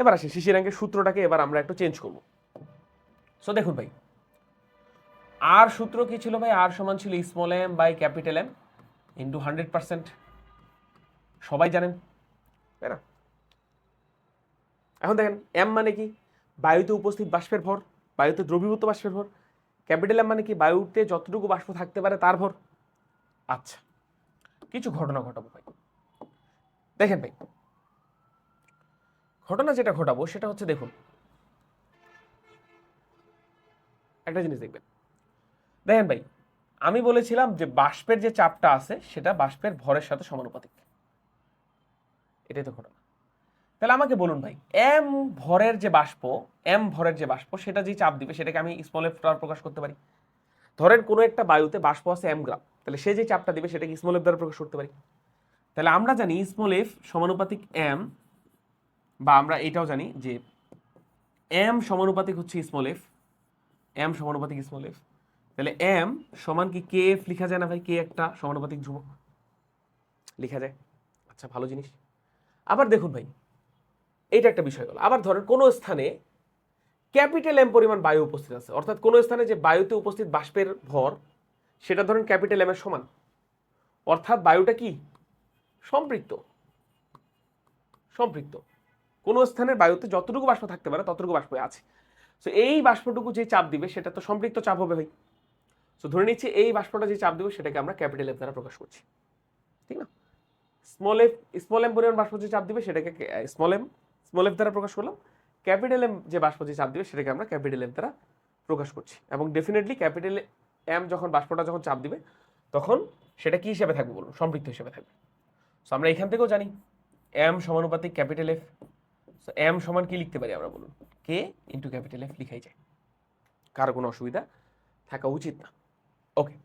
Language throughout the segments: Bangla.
এবার আসি শিশিরাঙ্কের সূত্রটাকে এবার আমরা একটু চেঞ্জ করব। সো দেখুন ভাই আর সূত্র কি ছিল ভাই? আর সমান ছিল small M by capital M into hundred percent সবাই জানেন, তাই না? এখন দেখেন এম মানে কি? বায়ুতে উপস্থিত বাষ্পের ভর, বায়ুতে দ্রবীভূত বাষ্পের ভর। ক্যাপিটাল এম মানে কি? বায়ুতে যতটুকু বাষ্প থাকতে পারে তার ভর। আচ্ছা কিছু ঘটনা ঘটাবো ভাই। দেখেন ভাই ঘটনা যেটা ঘটাবো সেটা হচ্ছে দেখুন। একটা জিনিস দেখবেন। দেখেন ভাই, আমি বলেছিলাম যে বাষ্পের যে চাপটা আছে, সেটা বাষ্পের ভরের সাথে সমানুপাতিক। এটাই তো ঘটনা। তাহলে আমাকে বলুন ভাই এম ভরের যে বাষ্প এম ভরের যে বাষ্প, সেটা যে চাপ দিবে, সেটাকে আমি স্মল এফ দ্বারা প্রকাশ করতে পারি? ধরেন কোনো একটা বায়ুতে বাষ্প আছে এম গ্রাম, তাহলে সে যে চাপটা দিবে, সেটাকে স্মল এফ দ্বারা প্রকাশ করতে পারি। তাহলে আমরা জানি স্মল এফ সমানুপাতিক এম বা আমরা এটাও জানি যে এম সমানুপাতিক হচ্ছে স্মল এফ এম সমানুপাতিক স্মল এফ তাহলে এম সমান কি কে এফ লেখা যায় না ভাই? কে একটা সমানুপাতিক ধ্রুবক। লেখা যায়। আচ্ছা ভালো জিনিস। আবার দেখুন ভাই, এইটা একটা বিষয় হলো। আবার ধরেন কোনো স্থানে ক্যাপিটাল এম পরিমাণ বায়ু উপস্থিত আছে। অর্থাৎ কোনো স্থানে যে বায়ুতে উপস্থিত বাষ্পের ভর, সেটা ধরেন ক্যাপিটাল এম এর সমান। অর্থাৎ বায়ুটা কি? সম্পৃক্ত। সম্পৃক্ত। কোনো স্থানের বায়ুতে যতটুকু বাষ্প থাকতে পারে ততটুকু বাষ্প আছে। সো এই বাষ্পটুকু যে চাপ দিবে, সেটা তো সম্পৃক্ত চাপ হবে ভাই। সো ধরে নিচ্ছি এই বাষ্পটা যে চাপ দেবে, সেটাকে আমরা ক্যাপিটাল এফ দ্বারা প্রকাশ করছি। ঠিক না? স্মল এফ স্মল এম পরিমাণ বাষ্প যে চাপ দিবে, সেটাকে স্মল এম স্মল এফ দ্বারা প্রকাশ করলাম। ক্যাপিটাল এম যে বাষ্প যে চাপ দিবে, সেটাকে আমরা ক্যাপিটাল এফ দ্বারা প্রকাশ করছি। এবং ডেফিনেটলি ক্যাপিটাল এম যখন বাষ্পটা যখন চাপ দিবে, তখন সেটা কি হিসেবে থাকবে বলুন? সম্পৃক্ত হিসেবে থাকবে। সো আমরা এখান থেকেও জানি এম সমানুপাতিক ক্যাপিটাল এফ সো এম সমান কি লিখতে পারি আমরা বলুন? কে ইন্টু ক্যাপিটাল এফ লিখাই যায়। কারও কোনো অসুবিধা থাকা উচিত না। ওকে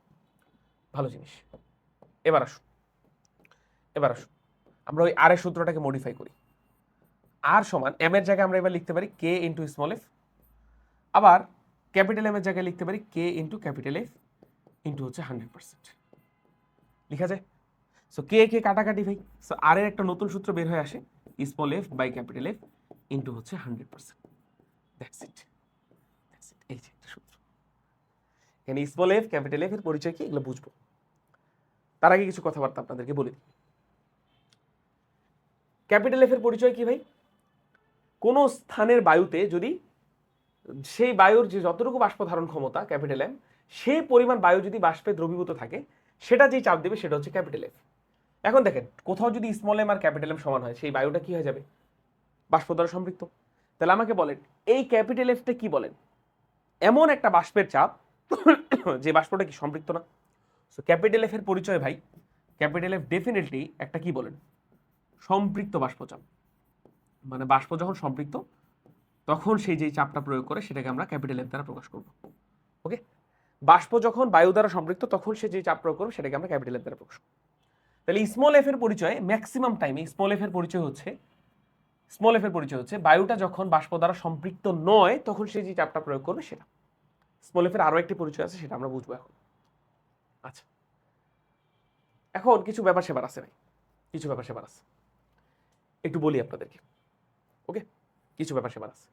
ভালো জিনিস। এবার আসুন। এবার আসুন। আমরা ওই আর এর সূত্রটাকে মডিফাই করি। আর সমান এম এর জায়গায় আমরা এবার লিখতে পারি কে ইন্টু স্মল এফ আবার ক্যাপিটাল এম এর জায়গায় লিখতে পারি K into capital F into হচ্ছে হান্ড্রেড পার্সেন্ট লিখা যায়? সো কে কে কাটাকাটি ভাই। সো আর এর একটা নতুন সূত্র বের হয়ে আসে। Small F by capital F into হচ্ছে hundred percent that's it that's it এই যে একটা সূত্র। এখানে স্মল এফ ক্যাপিটাল এফ এর পরিচয় কি? এগুলো বুঝব। তার আগে কিছু কথাবার্তা আপনাদেরকে বলে দিই। ক্যাপিটাল এফ এর পরিচয় কি ভাই? কোনো স্থানের বায়ুতে যদি সেই বায়ুর যে যতটুকু বাষ্প ধারণ ক্ষমতা ক্যাপিটাল এম সেই পরিমাণ বায়ু যদি বাষ্পে দ্রবীভূত থাকে, সেটা যেই চাপ দেবে সেটা হচ্ছে ক্যাপিটাল এফ এখন দেখেন, কোথাও যদি স্মল এম আর ক্যাপিটাল এম সমান হয়, সেই বায়ুটা কি হয়ে যাবে? বাষ্প দ্বারা সম্পৃক্ত তাহলে আমাকে বলেন, এই ক্যাপিটাল এফটা কি বলেন? এমন একটা বাষ্পের চাপ, যে বাষ্পটা কি সম্পৃক্ত না? সো ক্যাপিটাল এফ এর পরিচয় ভাই ক্যাপিটাল এফ ডেফিনেটলি একটা কি বলেন? সম্পৃক্ত বাষ্পচাপ মানে বাষ্প যখন সম্পৃক্ত, তখন সেই যেই চাপটা প্রয়োগ করে, সেটাকে আমরা ক্যাপিটাল এফ দ্বারা প্রকাশ করব। ওকে বাষ্প যখন বায়ু দ্বারা সম্পৃক্ত তখন সে যে চাপ প্রয়োগ করবে, সেটাকে আমরা ক্যাপিটাল এফ দ্বারা প্রকাশ করব। তাহলে স্মল এফ এর পরিচয় ম্যাক্সিমাম টাইমে স্মল এফ এর পরিচয় হচ্ছে স্মল এফ এর পরিচয় হচ্ছে। বায়ুটা যখন বাষ্প দ্বারা সম্পৃক্ত নয়, তখন সে যে চাপটা প্রয়োগ করবে সেটা। স্মল এফ এর আরও একটি পরিচয় আছে, সেটা আমরা বুঝব এখন। আচ্ছা। এখন কিছু ব্যাপার সেবার আছে ভাই। কিছু ব্যাপার সেবার আছে। একটু বলি আপনাদেরকে। ওকে? কিছু ব্যাপার সেবার আছে।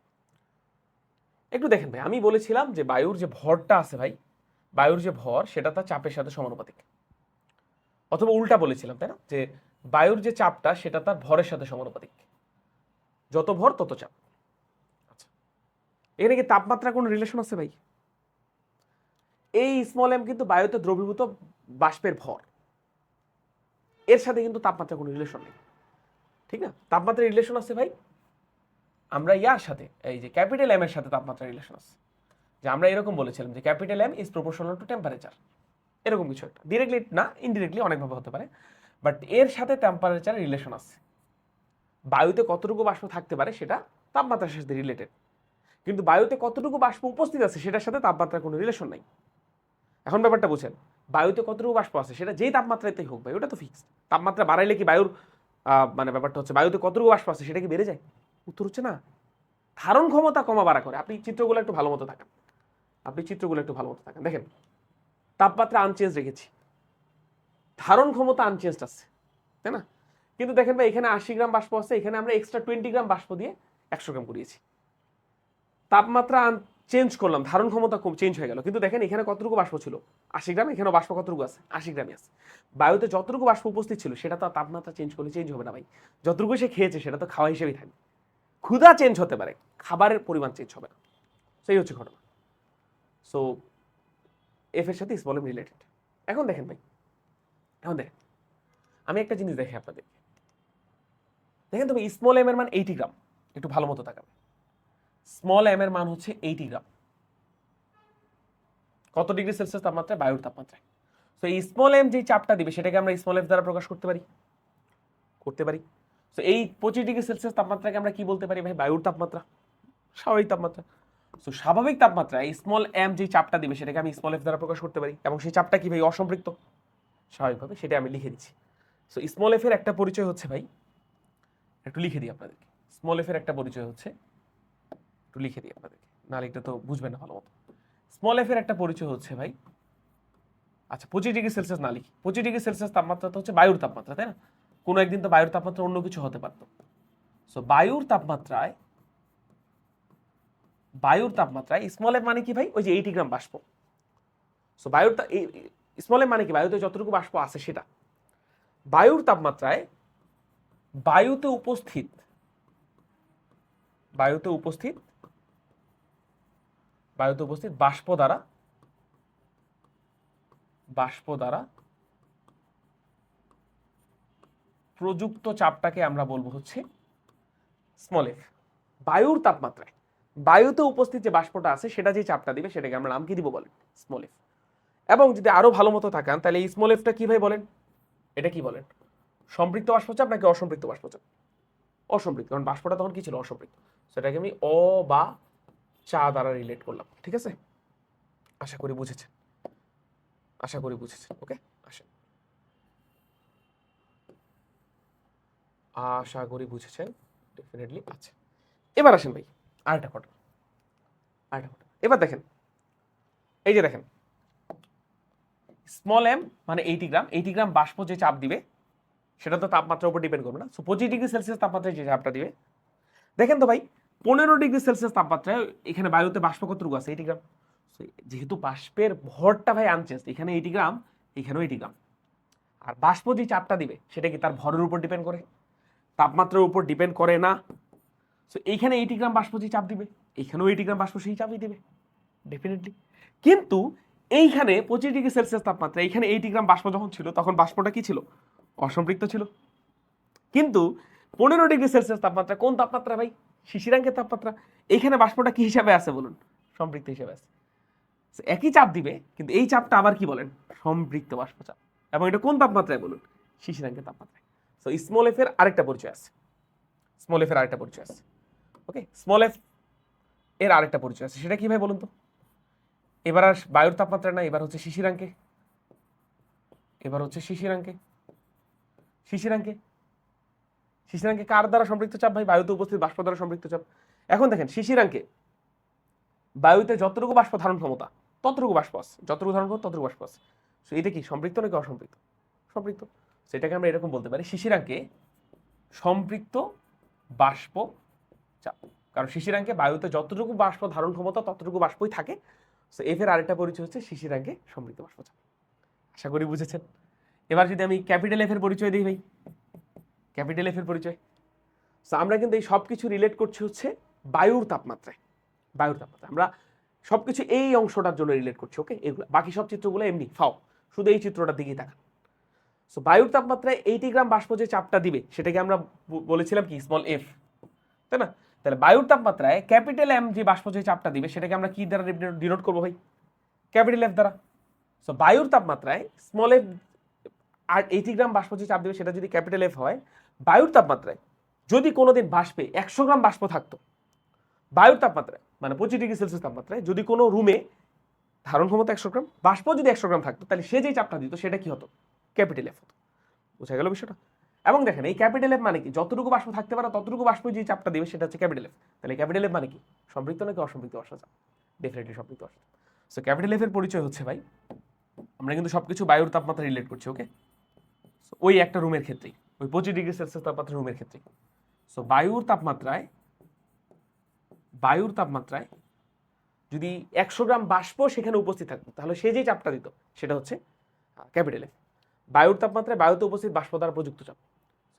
একটু দেখেন ভাই, আমি বলেছিলাম যে বায়ুর যে ভরটা আছে ভাই, বায়ুর যে ভর, সেটা তার চাপের সাথে সমানুপাতিক। অথবা উল্টা বলেছিলাম, তাই না? যে বায়ুর যে চাপটা, সেটা তার ভরের সাথে সমানুপাতিক। যত ভর, তত চাপ। আচ্ছা। এখানে কি তাপমাত্রা কোনো রিলেশন আছে ভাই? এই স্মল এম কিন্তু বায়ুতে দ্রবীভূত বাষ্পের ভর। এর সাথে কিন্তু তাপমাত্রা কোনো রিলেশন নেই। ঠিক না? তাপমাত্রার রিলেশন আছে ভাই? আমরা ইয়ার সাথে, এই যে ক্যাপিটাল এম এর সাথে তাপমাত্রা রিলেশন আছে। যে আমরা এরকম বলেছিলাম যে capital M is proportional to temperature এরকম কিছু একটা। ডিরেক্টলি না ইনডিরেক্টলি অনেকভাবে হতে পারে। বাট এর সাথে টেম্পারেচারের রিলেশন আছে। বায়ুতে কতটুকু বাষ্প থাকতে পারে সেটা তাপমাত্রার সাথে রিলেটেড কিন্তু বায়ুতে কতটুকু বাষ্প উপস্থিত আছে সেটার সাথে তাপমাত্রার কোনো রিলেশন নাই। এখন ব্যাপারটা বুঝেন, বায়ুতে কতটুকু বাষ্প আছে সেটা যেই তাপমাত্রাতেই হোক ভাই, ওটা তো ফিক্সড তাপমাত্রা বাড়াইলে কি বায়ুর মানে ব্যাপারটা হচ্ছে বায়ুতে কতটুকু বাষ্প আছে সেটা কি বেড়ে যায়? উত্তর হচ্ছে না। ধারণ ক্ষমতা কমা বাড়া করে। আপনি চিত্রগুলো একটু ভালো মতো থাকেন। আপনি চিত্রগুলো একটু ভালো মতো থাকেন। দেখেন, তাপমাত্রা আনচেঞ্জ রেখেছি। ধারণ ক্ষমতা আনচেঞ্জড আছে, তাই না? কিন্তু দেখেন ভাই, এখানে আশি গ্রাম বাষ্প আছে, এখানে আমরা এক্সট্রা টোয়েন্টি গ্রাম বাষ্প দিয়ে একশো গ্রাম করিয়েছি। তাপমাত্রা চেঞ্জ করলাম, ধারণ ক্ষমতা কম চেঞ্জ হয়ে গেল। কিন্তু দেখেন, এখানে কতটুকু বাষ্প ছিল? আশি গ্রাম এখানে বাষ্প কতটুকু আছে? আশি গ্রামই আছে। বায়ুতে যতটুকু বাষ্প উপস্থিত ছিল, সেটা তো তাপমাত্রা চেঞ্জ করলে চেঞ্জ হবে না ভাই। যতটুকু সে খেয়েছে, সেটা তো খাওয়া হিসেবেই থাকবে। ক্ষুধা চেঞ্জ হতে পারে, খাবারের পরিমাণ চেঞ্জ হবে না। সেই হচ্ছে ঘটনা। সো এফ এর সাথে ইস এম রিলেটেড এখন দেখেন ভাই, এখন দেখেন। আমি একটা জিনিস দেখি আপনাদের দেখেন তুমি স্মল এম এর মান এইটি গ্রাম একটু ভালো মতো তাকাবে স্মল এম এর মান হচ্ছে এইটি গ্রাম কত ডিগ্রি সেলসিয়াস তাপমাত্রায়? বায়ুর তাপমাত্রায়। তো এই স্মল এম যে চাপটা দিবে, সেটাকে আমরা স্মল এফ দ্বারা প্রকাশ করতে পারি। করতে পারি। তো এই পঁচিশ ডিগ্রি সেলসিয়াস তাপমাত্রাকে আমরা কি বলতে পারি ভাই? বায়ুর তাপমাত্রা। স্বাভাবিক তাপমাত্রা। তো স্বাভাবিক তাপমাত্রায় স্মল এম যে চাপটা দিবে, সেটাকে আমি স্মল এফ দ্বারা প্রকাশ করতে পারি। এবং সেই চাপটা কি ভাই? অসম্পৃক্ত। স্বাভাবিকভাবে সেটা আমি লিখে দিচ্ছি। সো স্মল এফ এর একটা পরিচয় হচ্ছে ভাই একটু লিখে দিই আপনাদেরকে। স্মল এফ এর একটা পরিচয় হচ্ছে। একটু লিখে দিই আপনাদেরকে। না লিখলে তো বুঝবেন না ভালো মতো। স্মল এফ এর একটা পরিচয় হচ্ছে ভাই। আচ্ছা পঁচিশ ডিগ্রি সেলসিয়াস না লিখি। পঁচিশ ডিগ্রি সেলসিয়াস তাপমাত্রা তো হচ্ছে বায়ুর তাপমাত্রা, তাই না? কোনো একদিন তো বায়ুর তাপমাত্রা অন্য কিছু হতে পারতো। সো বায়ুর তাপমাত্রায় বায়ুর তাপমাত্রায় স্মল এফ মানে কি ভাই? ওই যে এইটি গ্রাম বাষ্প। সো বায়ুর স্মল এফ মানে কি? বায়ুতে যতটুকু বাষ্প আছে সেটা। বায়ুর তাপমাত্রায় বায়ুতে উপস্থিত বায়ুতে উপস্থিত বায়ুতে উপস্থিত বাষ্প দ্বারা বাষ্প দ্বারা প্রযুক্ত চাপটাকে আমরা বলব হচ্ছে স্মল এফ বায়ুর তাপমাত্রায়, বায়ুতে উপস্থিত যে বাষ্পটা আছে, সেটা যে চাপটা দিবে, সেটাকে আমরা নাম কি দিব বলেন স্মল এফ এবং যদি আরও ভালো মতো থাকান, তাহলে এই স্মল এফটা কি ভাই বলেন? এটা কি বলেন? সম্পৃক্ত বাষ্পচাপ নাকি অসম্পৃক্ত বাষ্পচাপ? অসম্পৃক্ত, কারণ বাষ্পটা তখন কি ছিল? অসম্পৃক্ত। সেটাকে আমি অ বা চা দ্বারা রিলেট করলাম, ঠিক আছে? আশা করি বুঝেছেন। আশা করি বুঝেছেন ওকে আসেন। আশা করি বুঝেছেন ডেফিনেটলি আছে। এবার আসেন ভাই, আরেকটা ঘটনা আরেকটা ঘটনা এবার দেখেন। এই যে দেখেন। স্মল এম মানে এইটি গ্রাম এইটি গ্রাম বাষ্প যে চাপ দিবে সেটা তো তাপমাত্রার উপর ডিপেন্ড করবে না। সো পঁচিশ ডিগ্রি সেলসিয়াস তাপমাত্রায় যে চাপটা দিবে, দেখেন তো ভাই, পনেরো ডিগ্রি সেলসিয়াস তাপমাত্রায় এখানে বায়ুতে বাষ্প কতটুকু আছে এইটি গ্রাম যেহেতু বাষ্পের ভরটা ভাই আনচেঞ্জ এখানে এইটি গ্রাম এখানেও এইটি গ্রাম আর বাষ্প যে চাপটা দিবে, সেটা কি তার ভরের উপর ডিপেন্ড করে? তাপমাত্রার উপর ডিপেন্ড করে না। সো এইখানে এইটি গ্রাম বাষ্প যে চাপ দিবে এইখানেও এইটি গ্রাম বাষ্প সেই চাপই দিবে। ডেফিনেটলি কিন্তু এইখানে পঁচিশ ডিগ্রি সেলসিয়াস তাপমাত্রা এইখানে এইটি গ্রাম বাষ্প যখন ছিল, তখন বাষ্পটা কি ছিল? অসম্পৃক্ত ছিল। কিন্তু পনেরো ডিগ্রি সেলসিয়াস তাপমাত্রা, কোন তাপমাত্রা ভাই? শিশিরাঙ্কের তাপমাত্রা। এইখানে বাষ্পটা কি হিসাবে আছে বলুন? সম্পৃক্ত হিসাবে আছে। একই চাপ দিবে, কিন্তু এই চাপটা আবার কি বলেন? সম্পৃক্ত বাষ্পচাপ। এবং এটা কোন তাপমাত্রায় বলুন? শিশিরাঙ্কের তাপমাত্রায়। সো স্মল এফ এর আরেকটা পরিচয় আছে। স্মল এফ এর আরেকটা পরিচয় আছে। ওকে স্মল এফ এর আরেকটা পরিচয় আছে। সেটা কি ভাই বলুন তো? এবার আর বায়ুর তাপমাত্রা না এবার হচ্ছে শিশিরাঙ্কে। এবার হচ্ছে শিশিরাঙ্কে। শিশিরাঙ্কে? শিশিরাঙ্কে কার দ্বারা সম্পৃক্ত চাপ ভাই? বায়ুতে উপস্থিত বাষ্প দ্বারা সম্পৃক্ত চাপ। এখন দেখেন, শিশিরাঙ্কে বায়ুতে যতটুকু বাষ্প ধারণ ক্ষমতা, ততটুকু বাষ্প আছে। যতটুকু ধারণ ক্ষমতা, ততটুকু বাষ্প আছে। সো এটা কি সম্পৃক্ত নাকি অসম্পৃক্ত? সম্পৃক্ত। সেটাকে আমরা এরকম বলতে পারি, শিশিরাঙ্কে সম্পৃক্ত বাষ্প চাপ। কারণ শিশিরাঙ্কে বায়ুতে যতটুকু বাষ্প ধারণ ক্ষমতা, ততটুকু বাষ্পই থাকে। সো এফ এর আরেকটা পরিচয় হচ্ছে শিশিরাঙ্কে সম্পৃক্ত বাষ্প চাপ। আশা করি বুঝেছেন? এবার যদি আমি ক্যাপিটাল এফ এর পরিচয় দিই ভাই ক্যাপিটাল এফ এর পরিচয়। সো আমরা কিন্তু এই সব কিছু রিলেট করছি হচ্ছে বায়ুর তাপমাত্রায়। বায়ুর তাপমাত্রা। আমরা সব কিছু এই অংশটার জন্য রিলেট করছি ওকে এগুলো, বাকি সব চিত্রগুলো এমনি, ফাও। শুধু এই চিত্রটার দিকেই তাকান। সো বায়ুর তাপমাত্রায় এইটি গ্রাম বাষ্প যে চাপটা দিবে, সেটাকে আমরা বলেছিলাম কি? স্মল এফ তাই না? তাহলে বায়ুর তাপমাত্রায় ক্যাপিটাল এম যে বাষ্প যে চাপটা দিবে, সেটাকে আমরা কি দ্বারা ডিনোট করব ভাই? ক্যাপিটাল এফ দ্বারা। সো বায়ুর তাপমাত্রায় স্মল এফ আর এইটি গ্রাম বাষ্প যে চাপ দেবে সেটা যদি ক্যাপিটাল এফ হয়, বায়ুর তাপমাত্রায় যদি কোনো দিন বাষ্পে একশো গ্রাম বাষ্প থাকতো, বায়ুর তাপমাত্রায় মানে পঁচিশ ডিগ্রি সেলসিয়াস তাপমাত্রায় যদি কোনো রুমে ধারণ ক্ষমতা একশো গ্রাম বাষ্প যদি একশো গ্রাম থাকতো, তাহলে সে যে চাপটা দিত সেটা কি হতো? ক্যাপিটাল এফ হতো। বোঝা গেল বিষয়টা? এবং দেখেন, এই ক্যাপিটাল এফ মানে কি? যতটুকু বাষ্প থাকতে পারে ততটুকু বাষ্প যে চাপটা দেবে সেটা হচ্ছে ক্যাপিটাল এফ তাহলে ক্যাপিটাল এফ মানে কি? সম্পৃক্ত নাকি অসম্পৃক্ত অসাচাপ ডেফিনেটলি সম্পৃক্ত অসাচাপ সো ক্যাপিটাল এফ এর পরিচয় হচ্ছে ভাই, আমরা কিন্তু সবকিছু বায়ুর তাপমাত্রা রিলেট করছি ওকে ওই একটা রুমের ক্ষেত্রেই ওই পঁচিশ ডিগ্রি সেলসিয়াস তাপমাত্রা রুমের ক্ষেত্রেই। সো বায়ুর তাপমাত্রায় বায়ুর তাপমাত্রায় যদি একশো গ্রাম বাষ্প সেখানে উপস্থিত থাকতো তাহলে সে যে চাপটা দিত সেটা হচ্ছে ক্যাপিটাল। এফ বায়ুর তাপমাত্রায় বায়ুতে উপস্থিত বাষ্প দ্বারা প্রযুক্ত চাপ।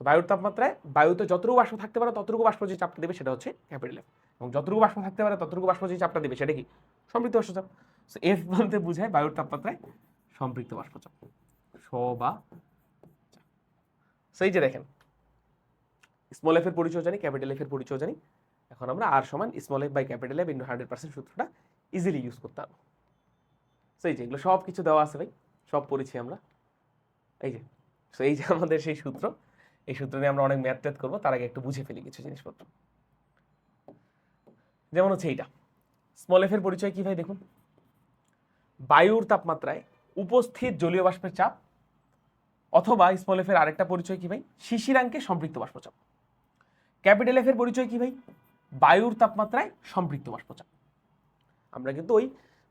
বায়ুর তাপমাত্রায় বায়ুতে যতটুকু বাষ্প থাকতে পারে ততটুকু বাষ্প যে চাপটা দেবে সেটা হচ্ছে ক্যাপিটাল। এফ এবং যতটুকু বাষ্প থাকতে পারে ততটুকু বাষ্প যে চাপটা দেবে সেটা কি? সম্পৃক্ত বাষ্পচাপ So, এফ বলতে বোঝায় বায়ুর তাপমাত্রায় সম্পৃক্ত বাষ্পচাপ স বা সেই যে দেখেন স্মল এফ এর পরিচয় জানি ক্যাপিটাল এফ এর পরিচয় জানি, এখন আমরা আর সমান small F by capital F into hundred percent সূত্রটা ইজিলি ইউজ করতে সেই যে এগুলো সব কিছু দেওয়া আছে ভাই, সব পড়েছি আমরা। এই যে তো এই যে আমাদের সেই সূত্র, এই সূত্র নিয়ে আমরা অনেক ম্যাথ ট্যাথ করব, তার আগে একটু বুঝে ফেলি কিছু জিনিসপত্র। যেমন হচ্ছে এইটা স্মল এফ এর পরিচয় কি ভাই দেখুন? বায়ুর তাপমাত্রায় উপস্থিত জলীয় বাষ্পের চাপ অথবা স্মল এফ এর আরেকটা পরিচয় কি ভাই? শিশিরাঙ্কে সম্পৃক্ত বাষ্পচাপ। ক্যাপিটাল এফ এর পরিচয় কি ভাই? বায়ুর তাপমাত্রায় সম্পৃক্ত বাষ্পচাপ। আমরা কিন্তু ওই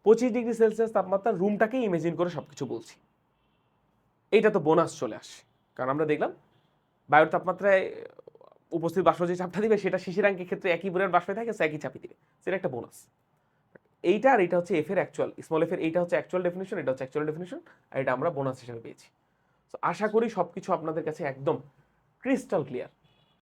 পঁচিশ ডিগ্রি সেলসিয়াস তাপমাত্রার রুমটাকে ইমেজিন করে সবকিছু বলছি। এইটা তো বোনাস চলে আসে। কারণ আমরা দেখলাম, বায়ুর তাপমাত্রায় উপস্থিত বাষ্প যে চাপটা দিবে, সেটা শিশিরাঙ্কের ক্ষেত্রে একই পরিমাণ বাষ্পে থাকে সে একই চাপই দিবে। সেটা একটা বোনাস এইটা আর এটা হচ্ছে এফের অ্যাকচুয়াল স্মল এফের এইটা হচ্ছে অ্যাকচুয়াল ডেফিনেশন এটা হচ্ছে অ্যাকচুয়াল ডেফিনেশন আর এটা আমরা বোনাস হিসেবে পেয়েছি। আশা করি সবকিছু আপনাদের কাছে একদম ক্রিস্টাল ক্লিয়ার